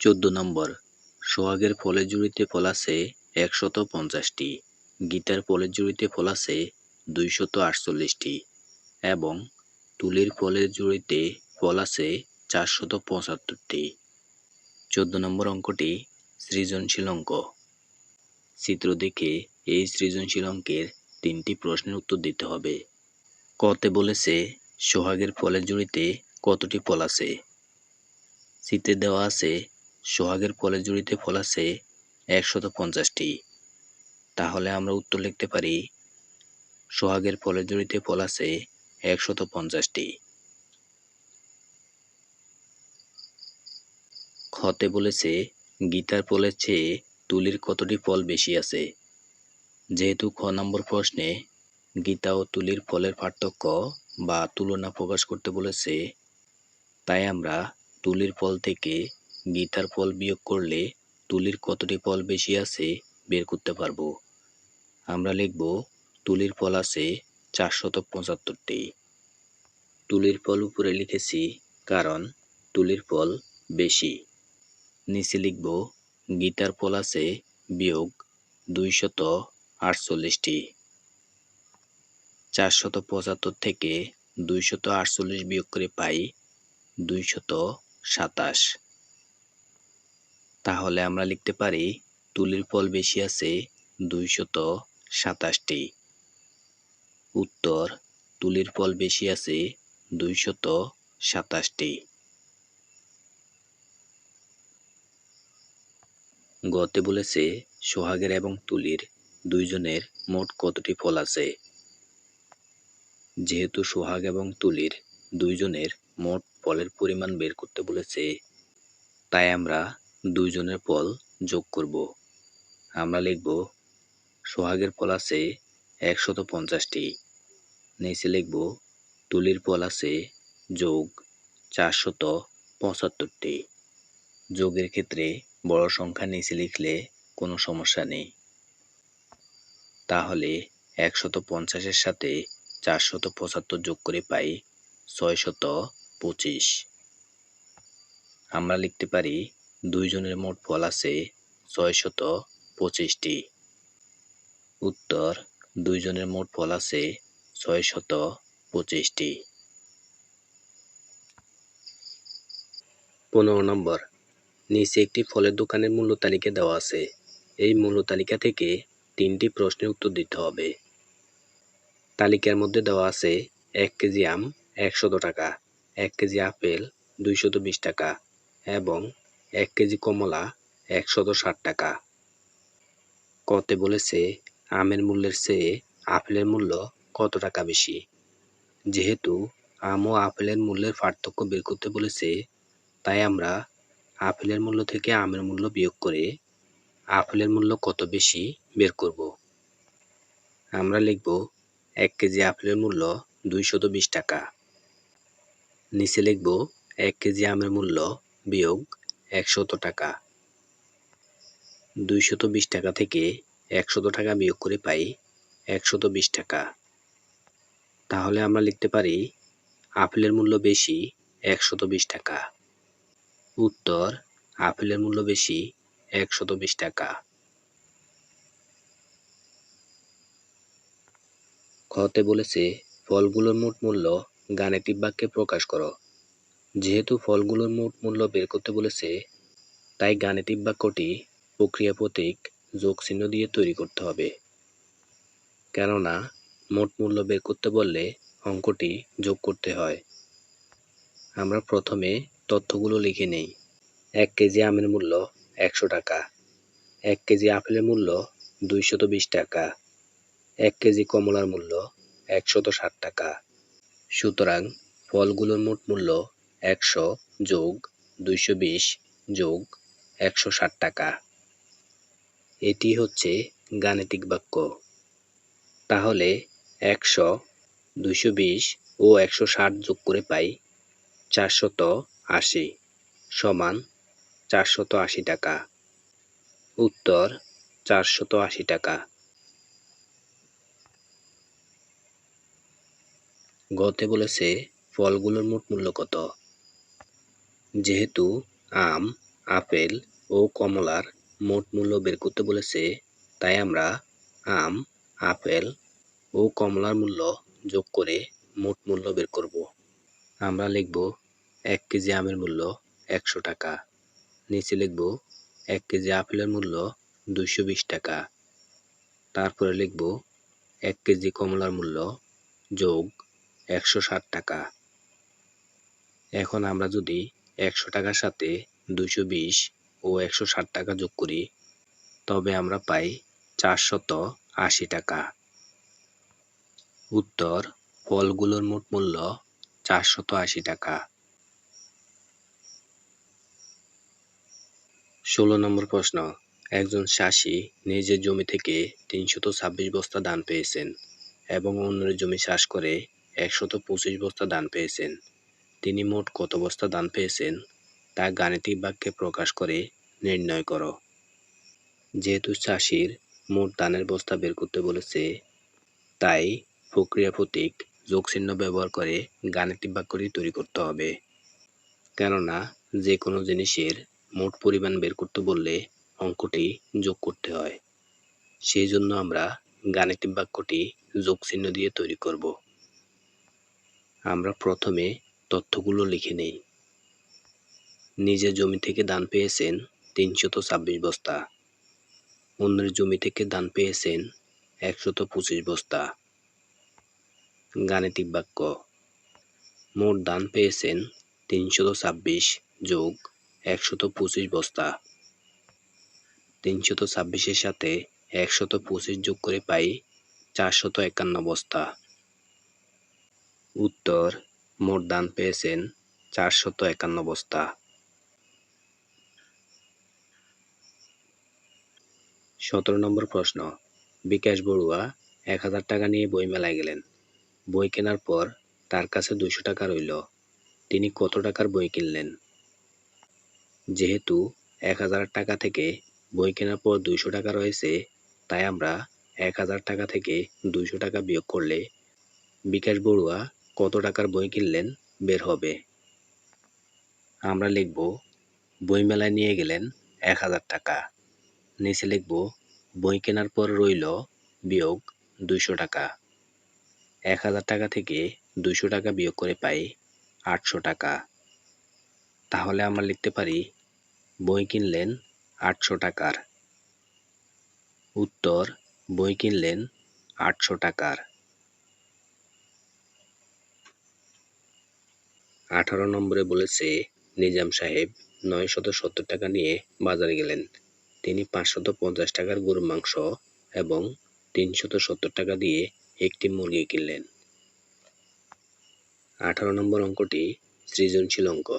চোদ্দ নম্বর। সোহাগের ফলের জুড়িতে ফল আছে একশত পঞ্চাশটি, গীতার ফলের জুড়িতে ফল আছে দুইশত আটচল্লিশটি এবং তুলির ফলের জুড়িতে ফল আছে চারশত পঁচাত্তরটি। চোদ্দ নম্বর অঙ্কটি সৃজনশীল অঙ্ক। চিত্র দেখে এই সৃজনশীল অঙ্কের তিনটি প্রশ্নের উত্তর দিতে হবে। কতে বলেছে, সোহাগের ফলের জুড়িতে কতটি ফল আছে? চিত্রে দেওয়া আছে সোহাগের ফলের জুড়িতে ফল আছে একশত পঞ্চাশটি। তাহলে আমরা উত্তর লিখতে পারি, সোহাগের ফলের জুড়িতে ফল আছে একশত পঞ্চাশটি। খতে বলেছে, গীতার ফলের চেয়ে তুলির কতটি ফল বেশি আছে? যেহেতু খ নম্বর প্রশ্নে গীতা ও তুলির ফলের পার্থক্য বা তুলনা প্রকাশ করতে বলেছে, তাই আমরা তুলির ফল থেকে গীতার ফল বিয়োগ করলে তুলির কতটি ফল বেশি আছে বের করতে পারব। আমরা লিখব, তুলির ফল আছে চারশত পঁচাত্তরটি। তুলির ফল উপরে লিখেছি কারণ তুলির ফল বেশি। নিচে লিখব, গীতার ফল আছে বিয়োগ দুইশত আটচল্লিশটি। চারশত পঁচাত্তর থেকে দুইশত আটচল্লিশ বিয়োগ করে পাই দুইশত সাতাশ। তাহলে আমরা লিখতে পারি তুলির ফল বেশি আছে দুইশত সাতাশটি। উত্তর, তুলির ফল বেশি আছে দুইশত সাতাশটি। গতে বলেছে সোহাগের এবং তুলির দুইজনের মোট কতটি ফল আছে? যেহেতু সোহাগ এবং তুলির দুইজনের মোট ফলের পরিমাণ বের করতে বলেছে, তাই আমরা দুইজনের ফল যোগ করব। আমরা লিখব, সোহাগের ফল আছে একশত পঞ্চাশটি। নিচে লিখব, তুলির ফল আছে যোগ চারশত পঁচাত্তরটি। যোগের ক্ষেত্রে বড় সংখ্যা নিচে লিখলে কোনো সমস্যা নেই। তাহলে একশত পঞ্চাশের সাথে চারশত পঁচাত্তর যোগ করে পাই ছয়শত পঁচিশ। আমরা লিখতে পারি দুইজনের মোট ফল আছে ছয়শত পঁচিশটি। উত্তর, দুইজনের মোট ফল আছে ছয়শত পঁচিশটি। পনেরো নম্বর, নিচে একটি ফলের দোকানের মূল্য তালিকা দেওয়া আছে। এই মূল্য তালিকা থেকে তিনটি প্রশ্নের উত্তর দিতে হবে। তালিকার মধ্যে দেওয়া আছে এক কেজি আম একশত টাকা, এক কেজি আপেল দুইশত বিশ টাকা এবং এক কেজি কমলা একশত ষাট টাকা। কতে বলেছে, আমের মূল্যের চেয়ে আপেলের মূল্য কত টাকা বেশি? যেহেতু আম ও আপেলের মূল্যের পার্থক্য বের করতে বলেছে, তাই আমরা আপেলের মূল্য থেকে আমের মূল্য বিয়োগ করে আপেলের মূল্য কত বেশি বের করব। আমরা লিখব, এক কেজি আপেলের মূল্য দুইশত বিশ টাকা। নিচে লিখব, এক কেজি আমের মূল্য বিয়োগ একশত টাকা। দুইশত বিশ টাকা থেকে একশত টাকা বিয়োগ করে পাই একশত বিশ টাকা। তাহলে আমরা লিখতে পারি আপেলের মূল্য বেশি একশত বিশ টাকা। উত্তর, আপেলের মূল্য বেশি একশত বিশ টাকা। খতে বলেছে, ফলগুলোর মোট মূল্য গাণিতিক বাক্যে প্রকাশ করো। যেহেতু ফলগুলোর মোট মূল্য বের করতে বলেছে, তাই গাণিতিক বাক্যটি প্রক্রিয়া প্রতীক যোগ চিহ্ন দিয়ে তৈরি করতে হবে। কেননা, মোট মূল্য বের করতে বললে অঙ্কটি যোগ করতে হয়। আমরা প্রথমে তথ্যগুলো লিখে নেই। এক কেজি আমের মূল্য একশো টাকা। এক কেজি আপেলের মূল্য দুইশত বিশ টাকা। এক কেজি কমলার মূল্য একশত ষাট টাকা। সুতরাং ফলগুলোর মোট মূল্য একশো যোগ দুইশো বিশ যোগ একশো ষাট টাকা। এটি হচ্ছে গাণিতিক বাক্য। তাহলে একশো, দুইশো বিশ ও একশো ষাট যোগ করে পাই চারশত আশি সমান চারশত আশি টাকা। উত্তর, চারশত আশি টাকা। গতে বলেছে ফলগুলোর মোট মূল্য কত? যেহেতু আম, আপেল ও কমলার মোট মূল্য বের করতে বলেছে, তাই আমরা আম, আপেল ও কমলার মূল্য যোগ করে মোট মূল্য বের করব। আমরা লিখব এক কেজি আমের মূল্য একশো টাকা। নিচে লিখব এক কেজি আপেলের মূল্য দুইশো বিশ টাকা। তারপরে লিখব এক কেজি কমলার মূল্য যোগ একশো ষাট টাকা। এখন আমরা যদি একশো টাকার সাথে দুইশো বিশ ও একশো ষাট টাকা যোগ করি, তবে আমরা পাই চারশত আশি টাকা। উত্তর, ফলগুলোর মোট মূল্য চারশত আশি টাকা। ষোলো নম্বর প্রশ্ন, একজন চাষি নিজের জমি থেকে তিনশত ছাব্বিশ বস্তা ধান পেয়েছেন এবং অন্যের জমি চাষ করে একশত পঁচিশ বস্তা ধান পেয়েছেন। তিনি মোট কত বস্তা দান পেয়েছেন, তা গাণিতিক বাক্যে প্রকাশ করে নির্ণয় করো। যেহেতু চাষির মোট দানের বস্তা বের করতে বলেছে, তাই প্রক্রিয়া প্রতীক যোগ চিহ্ন ব্যবহার করে গাণিতিক বাক্যটি তৈরি করতে হবে। কেননা যে কোনো জিনিসের মোট পরিমাণ বের করতে বললে অঙ্কটি যোগ করতে হয়। সেই জন্য আমরা গাণিতিক বাক্যটি যোগ চিহ্ন দিয়ে তৈরি করব। আমরা প্রথমে তথ্যগুলো লিখে নেই। নিজের জমি থেকে দান পেয়েছেন তিনশত ছাব্বিশ বস্তা। অন্যের জমি থেকে দান পেয়েছেন একশত পঁচিশ বস্তা। গাণিতিক বাক্য, মোট দান পেয়েছেন তিনশত ছাব্বিশ যোগ একশত পঁচিশ বস্তা। তিনশত ছাব্বিশের সাথে একশত পঁচিশ যোগ করে পাই চারশত একান্ন বস্তা। উত্তর মোট দান পেয়েছেন চারশত একান্ন বস্তা। সতেরো নম্বর প্রশ্ন, বিকাশ বড়ুয়া এক হাজার টাকা নিয়ে বই মেলায় গেলেন। বই কেনার পর তার কাছে দুশো টাকা রইল। তিনি কত টাকার বই কিনলেন? যেহেতু এক হাজার টাকা থেকে বই কেনার পর দুইশো টাকা রয়েছে, তাই আমরা এক হাজার টাকা থেকে দুইশো টাকা বিয়োগ করলে বিকাশ বড়ুয়া কত টাকার বই কিনলেন? বের হবে। আমরা লিখব বই মেলায় নিয়ে গেলেন এক হাজার টাকা। নিচে লিখব, বই কেনার পর রইল বিয়োগ দুইশো টাকা। এক হাজার টাকা থেকে দুইশো টাকা বিয়োগ করে পাই আটশো টাকা। তাহলে আমরা লিখতে পারি, বই কিনলেন আটশো টাকার। উত্তর, বই কিনলেন আটশো টাকার। আঠারো নম্বরে বলেছে, নিজাম সাহেব নয় শত সত্তর টাকা নিয়ে বাজারে গেলেন। তিনি পাঁচশত পঞ্চাশ টাকার গরুর মাংস এবং তিনশত সত্তর টাকা দিয়ে একটি মুরগি কিনলেন। আঠারো নম্বর অঙ্কটি সৃজনশীল অঙ্ক।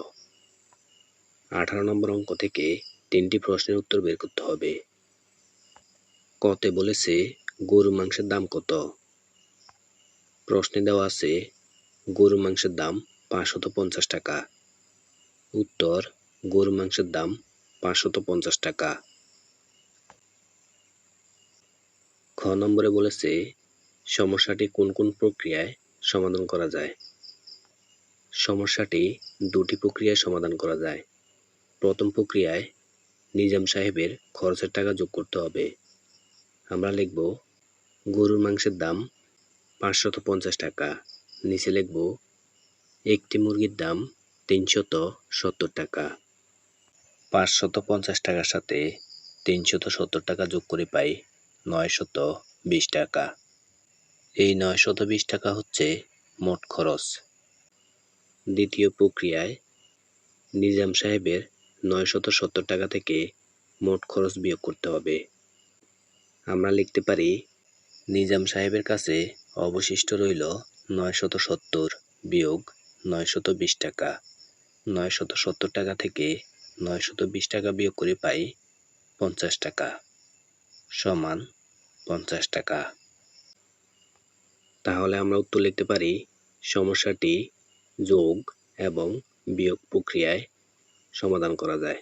আঠারো নম্বর অঙ্ক থেকে তিনটি প্রশ্নের উত্তর বের করতে হবে। কতে বলেছে গরু মাংসের দাম কত? প্রশ্নে দেওয়া আছে গরু মাংসের দাম পাঁচশত পঞ্চাশ টাকা। উত্তর গরু মাংসের দাম পাঁচশত পঞ্চাশ টাকা। খ নম্বরে বলেছে, সমস্যাটি কোন কোন প্রক্রিয়ায় সমাধান করা যায়? সমস্যাটি দুটি প্রক্রিয়ায় সমাধান করা যায়। প্রথম প্রক্রিয়ায় নিজাম সাহেবের খরচের টাকা যোগ করতে হবে। আমরা লিখব, গরুর মাংসের দাম পাঁচশত পঞ্চাশ টাকা। নিচে লিখব একটি মুরগির দাম তিনশত সত্তর টাকা। পাঁচশত পঞ্চাশ টাকার সাথে তিনশত সত্তর টাকা যোগ করে পাই নয়শত বিশ টাকা। এই নয়শত বিশ টাকা হচ্ছে মোট খরচ। দ্বিতীয় প্রক্রিয়ায় নিজাম সাহেবের নয়শত সত্তর টাকা থেকে মোট খরচ বিয়োগ করতে হবে। আমরা লিখতে পারি, নিজাম সাহেবের কাছে অবশিষ্ট রইল নয়শত সত্তর বিয়োগ নয়শত বিশ টাকা। নয়শত সত্তর টাকা থেকে নয়শত বিশ টাকা বিয়োগ করে পাই পঞ্চাশ টাকা সমান পঞ্চাশ টাকা। তাহলে আমরা উত্তর লিখতে পারি সমস্যাটি যোগ এবং বিয়োগ প্রক্রিয়ায় সমাধান করা যায়।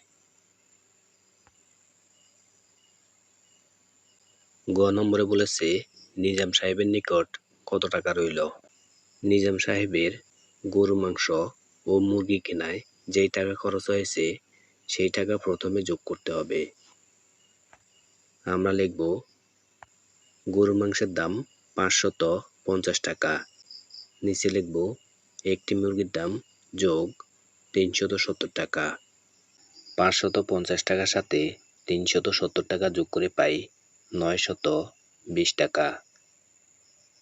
গ নম্বরে বলেছে নিজাম সাহেবের নিকট কত টাকা রইল? নিজাম সাহেবের গরু মাংস ও মুরগি কেনায় যেই টাকা খরচ হয়েছে, সেই টাকা প্রথমে যোগ করতে হবে। আমরা লিখব, গরুর মাংসের দাম পাঁচশত পঞ্চাশ টাকা। নিচে লিখব, একটি মুরগির দাম যোগ তিনশত সত্তর টাকা। পাঁচশত পঞ্চাশ টাকার সাথে তিনশত সত্তর টাকা যোগ করে পাই নয়শত বিশ টাকা।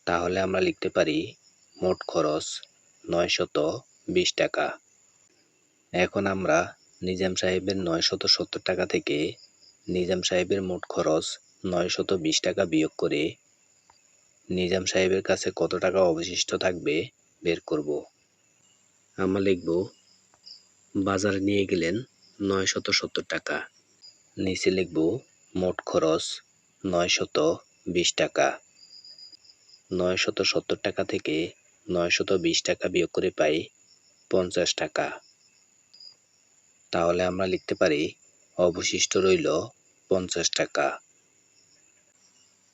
তাহলে আমরা লিখতে পারি মোট খরচ নয়শত বিশ টাকা। এখন আমরা নিজাম সাহেবের নয়শত সত্তর টাকা থেকে নিজাম সাহেবের মোট খরচ নয়শত বিশ টাকা বিয়োগ করে নিজাম সাহেবের কাছে কত টাকা অবশিষ্ট থাকবে বের করব। আমরা লিখব, বাজারে নিয়ে গেলেন নয়শত সত্তর টাকা। নিচে লিখব, মোট খরচ নয়শত বিশ টাকা। নয়শত সত্তর টাকা থেকে নয়শত বিশ টাকা বিয়োগ করে পাই পঞ্চাশ টাকা। তাহলে আমরা লিখতে পারি অবশিষ্ট রইল পঞ্চাশ টাকা।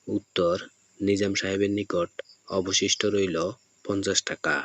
উত্তর, নিজাম সাহেবের নিকট অবশিষ্ট রইল পঞ্চাশ টাকা।